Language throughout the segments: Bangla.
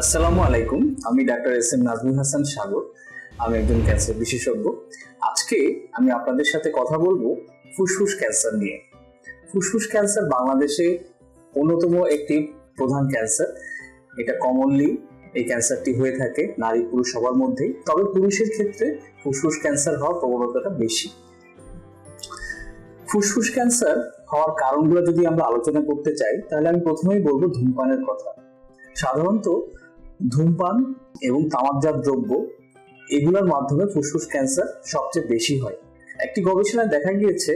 আসসালামু আলাইকুম, আমি doctor S M Nazmul Hasan Sagar. আমি একজন ক্যান্সার বিশেষজ্ঞ। আজকে আমি আপনাদের সাথে কথা বলব ফুসফুস ক্যান্সার নিয়ে। ফুসফুস ক্যান্সার বাংলাদেশে অন্যতম একটি প্রধান ক্যান্সার। এটা কমনলি এই ক্যান্সারটি হয়ে থাকে নারী পুরুষ সবার মধ্যেই। তবে পুরুষের ক্ষেত্রে ফুসফুস ক্যান্সার হওয়ার প্রবণতাটা বেশি। ফুসফুস ক্যান্সার হওয়ার কারণগুলো যদি আমরা আলোচনা করতে চাই, তাহলে আমি প্রথমেই বলব ধূমপানের কথা। সাধারণত ধূমপান এবং তামাকজাত দ্রব্য এগুলোর মাধ্যমে ফুসফুস ক্যান্সার সবচেয়ে বেশি হয়। একটি গবেষণায় দেখা গিয়েছে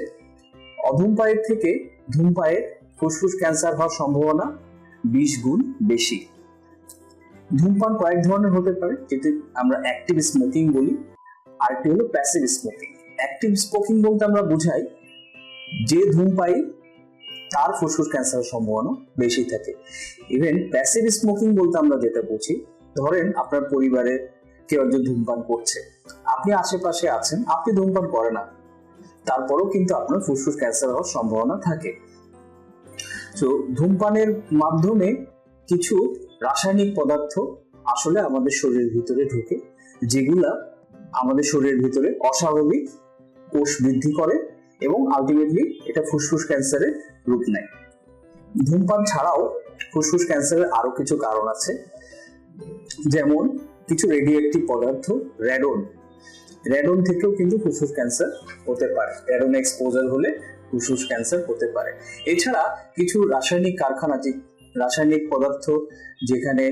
অধূমপায়ের থেকে ধূমপায়ের ফুসফুস ক্যান্সার হওয়ার সম্ভাবনা বিশ গুণ বেশি। ধূমপান কয়েক ধরনের হতে পারে, যেটি আমরা অ্যাক্টিভ স্মোকিং বলি, আরেকটি হলো প্যাসিভ স্মোকিং অ্যাক্টিভ স্মোকিং বলতে আমরা বুঝাই যে ধূমপায়ী তার ফুসফুস ক্যান্সারের সম্ভাবনা বেশি থাকে। ইভেন প্যাসিভ স্মোকিং বলতে আমরা যেটা বুঝি, ধরেন আপনার পরিবারে কেউ একজন ধূমপান করছে, আপনি আশেপাশে আছেন, আপনি ধূমপান করেন না, তারপরেও কিন্তু আপনার ফুসফুস ক্যান্সার হওয়ার সম্ভাবনা থাকে। তো ধূমপানের মাধ্যমে কিছু রাসায়নিক পদার্থ আসলে আমাদের শরীরের ভিতরে ঢুকে, যেগুলা আমাদের শরীরের ভিতরে অস্বাভাবিক কোষ বৃদ্ধি করে এবং আলটিমেটলি এটা ফুসফুস ক্যান্সারের রূপ নেয়। ধূমপান ছাড়াও ফুসফুস ক্যান্সারের আরও কিছু কারণ আছে, যেমন কিছু রেডিয়েক্টিভ পদার্থ র্যাডন র্যাডন থেকেও কিন্তু ফুসফুস ক্যান্সার হতে পারে। র্যাডন এক্সপোজার হলে ফুসফুস ক্যান্সার হতে পারে। এছাড়া কিছু রাসায়নিক কারখানা, যে রাসায়নিক পদার্থ যেখানে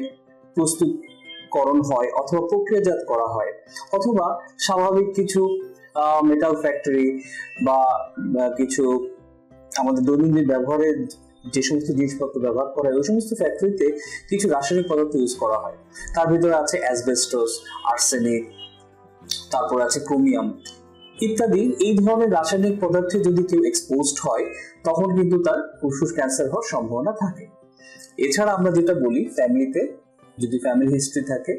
প্রস্তুতকরণ হয় অথবা প্রক্রিয়াজাত করা হয়, অথবা স্বাভাবিক কিছু মেটাল ফ্যাক্টরি বা কিছু আমাদের দৈনন্দিন ব্যবহারের যে সমস্ত জিনিসপত্র ব্যবহার করা হয়, ওই সমস্ত ফ্যাক্টরিতে কিছু রাসায়নিক পদার্থ ইউজ করা হয়। তার ভিতরে আছে অ্যাসবেস্টস আর্সেনিক তারপর আছে ক্রোমিয়াম ইত্যাদি। এই ধরনের রাসায়নিক পদার্থে যদি কেউ এক্সপোজড হয়, তখন কিন্তু তার ফুসফুস ক্যান্সার হওয়ার সম্ভাবনা থাকে। এছাড়া আমরা যেটা বলি ফ্যামিলিতে যদি ফ্যামিলি হিস্ট্রি থাকে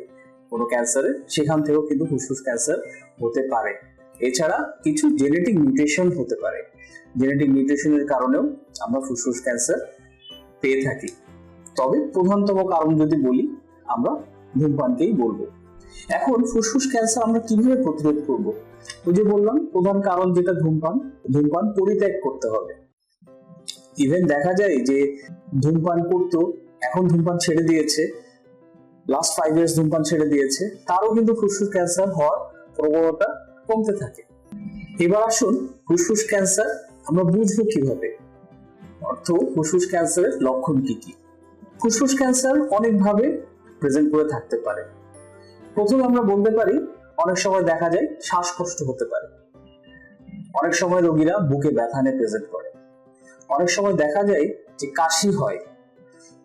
কোনো ক্যান্সারের সেখান থেকেও কিন্তু ফুসফুস ক্যান্সার হতে পারে। এছাড়া কিছু জেনেটিক মিউটেশন হতে পারে। জেনেটিক মিউটেশনের কারণেও আমরা ফুসফুস ক্যান্সার পেয়ে থাকি। তবে প্রধানতম কারণ যদি বলি, আমরা ধূমপানকেই বলব। এখন ফুসফুস ক্যান্সার আমরা কীভাবে প্রতিরোধ করব? ওই যে বললাম, প্রধান কারণ যেটা ধূমপান ধূমপান পরিত্যাগ করতে হবে। ইভেন দেখা যায় যে ধূমপান করতো এখন ধূমপান ছেড়ে দিয়েছে লাস্ট ফাইভ ইয়ার্স ধূমপান ছেড়ে দিয়েছে, তারও কিন্তু ফুসফুস ক্যান্সার হওয়ার প্রবণতা কমতে থাকে। এবার আসুন ফুসফুস ক্যান্সার আমরা বুঝব কীভাবে? অর্থ, ফুসফুস ক্যান্সারের লক্ষণ কি কি? ফুসফুস ক্যান্সার অনেকভাবে প্রেজেন্ট করে থাকতে পারে। প্রথমে আমরা বলতে পারি, অনেক সময় দেখা যায় শ্বাসকষ্ট হতে পারে। অনেক সময় রোগীরা বুকে ব্যথা নিয়ে প্রেজেন্ট করে। অনেক সময় দেখা যায় যে কাশি হয়।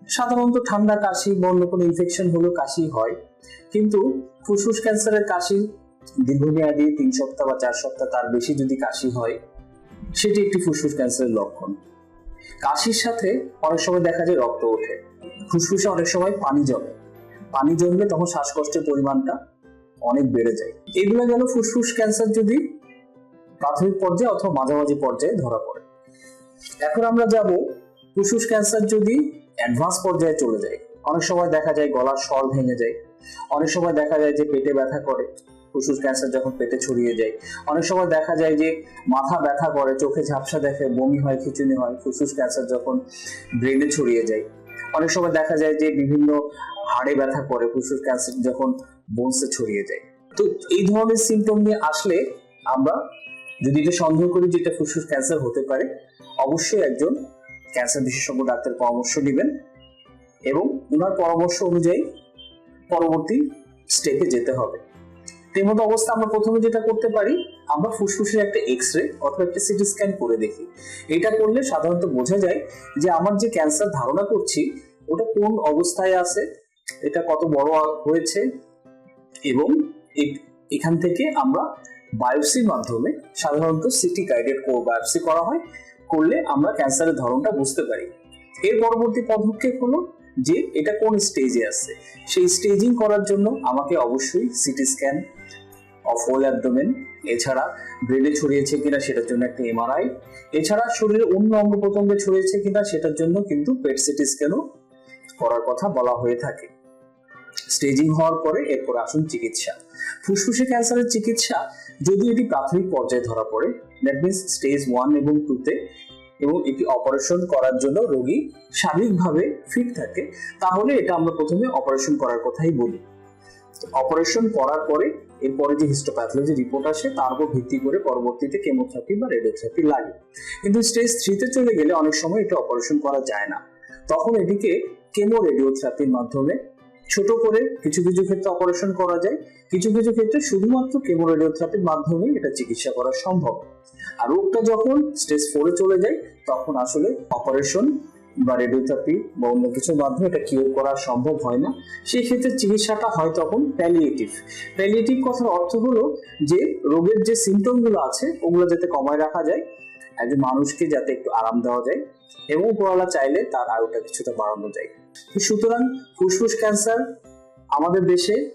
সাধারণত ঠান্ডা কাশি বা অন্য কোনো ইনফেকশন হলেও কাশি হয়। কিন্তু ফুসফুস ক্যান্সারের কাশি দীর্ঘমেয়াদী তিন সপ্তাহ বা চার সপ্তাহ তার বেশি যদি কাশি হয়, সেটি একটি ফুসফুস ক্যান্সারের লক্ষণ। কাশির সাথে অনেক সময় দেখা যায় রক্ত ওঠে। ফুসফুসে অনেক সময় পানি জমে। পানি জমলে তখন শ্বাসকষ্টের পরিমাণটা অনেক বেড়ে যায়। এগুলো গেল ফুসফুস ক্যান্সার যদি প্রাথমিক পর্যায়ে অথবা মাঝামাঝি পর্যায়ে ধরা পড়ে। এখন আমরা যাব ফুসফুস ক্যান্সার যদি অ্যাডভান্স পর্যায়ে চলে যায়। অনেক সময় দেখা যায় গলার স্বর ভেঙে যায়। অনেক সময় দেখা যায় যে পেটে ব্যথা করে। ফুসফুস ক্যান্সার যখন পেটে ছড়িয়ে যায়, অনেক সময় দেখা যায় যে মাথা ব্যথা করে, চোখে ঝাপসা দেখে, বমি হয় খিচুনি হয়, ফুসফুস ক্যান্সার যখন ব্রেনে ছড়িয়ে যায়। অনেক সময় দেখা যায় যে বিভিন্ন হাড়ে ব্যথা করে, ফুসফুস ক্যান্সার যখন বোনসে ছড়িয়ে যায়। তো এই ধরনের সিমটম নিয়ে আসলে আমরা যদি এটা সন্দেহ করি যে এটা ফুসফুস ক্যান্সার হতে পারে, অবশ্যই একজন ক্যান্সার বিশেষজ্ঞ ডাক্তার পরামর্শ নেবেন এবং ওনার পরামর্শ অনুযায়ী পরবর্তী স্টেপে যেতে হবে। তেমন অবস্থা আমরা প্রথমে যেটা করতে পারি, আমরা ফুসফুসের একটা এক্স রে অথবা একটা সিটি স্ক্যান করে দেখি। এটা করলে সাধারণত বোঝা যায় যে আমার যে ক্যান্সার ধারণা করছি, ওটা কোন অবস্থায় আছে, এটা কত বড় হয়েছে, এবং এখান থেকে আমরা বায়োপসির মাধ্যমে সাধারণত সিটি গাইডেড কোর বায়োপসি করা হয়, করলে আমরা ক্যান্সারের ধরনটা বুঝতে পারি। এর পরবর্তী পদক্ষেপ হলো যে এটা কোন স্টেজে আছে? সেই স্টেজিং করার জন্য আমাকে অবশ্যই CT scan of whole abdomen এছাড়া ব্রেনে ছড়িয়েছে কিনা সেটার জন্য একটা এমআরআই এছাড়া শরীরের অন্য অঙ্গ প্রত্যঙ্গে ছড়িয়েছে কিনা সেটার জন্য কিন্তু পেট সিটি স্ক্যানও করার কথা বলা হয়ে থাকে। স্টেজিং হওয়ার পরে এরপরে আসুন চিকিৎসা। ফুসফুসে ক্যান্সারের চিকিৎসা যদি এটি প্রাথমিক পর্যায়ে ধরা পড়ে দ্যাট মিনস স্টেজ ওয়ান এবং টুতে এবং এটি অপারেশন করার জন্য রোগী শারীরিকভাবে ফিট থাকে, তাহলে এটা আমরা প্রথমে অপারেশন করার কথাই বলি। অপারেশন করার পরে এরপরে যে হিস্টোপ্যাথোলজি রিপোর্ট আসে, তার উপর ভিত্তি করে পরবর্তীতে কেমোথেরাপি বা রেডিওথেরাপি লাগে। কিন্তু স্টেজ থ্রিতে চলে গেলে অনেক সময় এটা অপারেশন করা যায় না। তখন এটিকে কেমো রেডিওথেরাপির মাধ্যমে ছোট করে কিছু কিছু ক্ষেত্রে অপারেশন করা যায়। কিছু কিছু ক্ষেত্রে শুধুমাত্র কেমো রেডিওথেরাপির মাধ্যমে এটা চিকিৎসা করা সম্ভব। আর রোগটা যখন স্টেজ ফোরে চলে যায়, তখন আসলে অপারেশন বা রেডিওথেরাপি বা অন্য কিছুর মাধ্যমে এটা কিওর করা সম্ভব হয় না সেই ক্ষেত্রে চিকিৎসাটা হয় তখন প্যালিয়েটিভ প্যালিয়েটিভ কথার অর্থ হলো যে রোগের যে সিমটমগুলো আছে, ওগুলো যাতে কমায় রাখা যায়, একজন মানুষকে যাতে একটু আরাম দেওয়া যায় এবং উপরওয়ালা চাইলে তার আয়ুটা কিছুটা বাড়ানো যায়। সুতরাং ফুসফুস ক্যান্সার আমাদের দেশে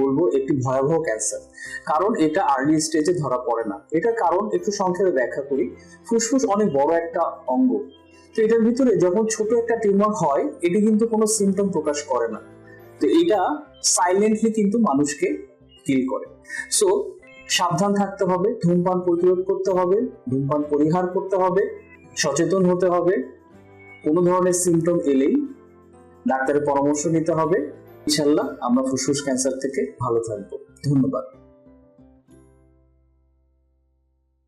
বলব একটি ভয়াবহ ক্যান্সার। কারণ এটা আর্লি স্টেজে ধরা পড়ে না। এটার কারণ একটু সংক্ষেপে ব্যাখ্যা করি। ফুসফুস অনেক বড় একটা অঙ্গ। তো এটার ভিতরে যখন ছোট একটা টিউমার হয়, এটি কিন্তু কোনো সিমটম প্রকাশ করে না। তো এটা সাইলেন্টলি কিন্তু মানুষকে কিল করে। সো সাবধান থাকতে হবে, ধূমপান প্রতিরোধ করতে হবে, ধূমপান পরিহার করতে হবে, সচেতন হতে হবে, কোনো ধরনের সিমটম এলেই ডাক্তারের পরামর্শ নিতে হবে। ইনশাল্লাহ আমরা ফুসফুস ক্যান্সার থেকে ভালো থাকব। ধন্যবাদ।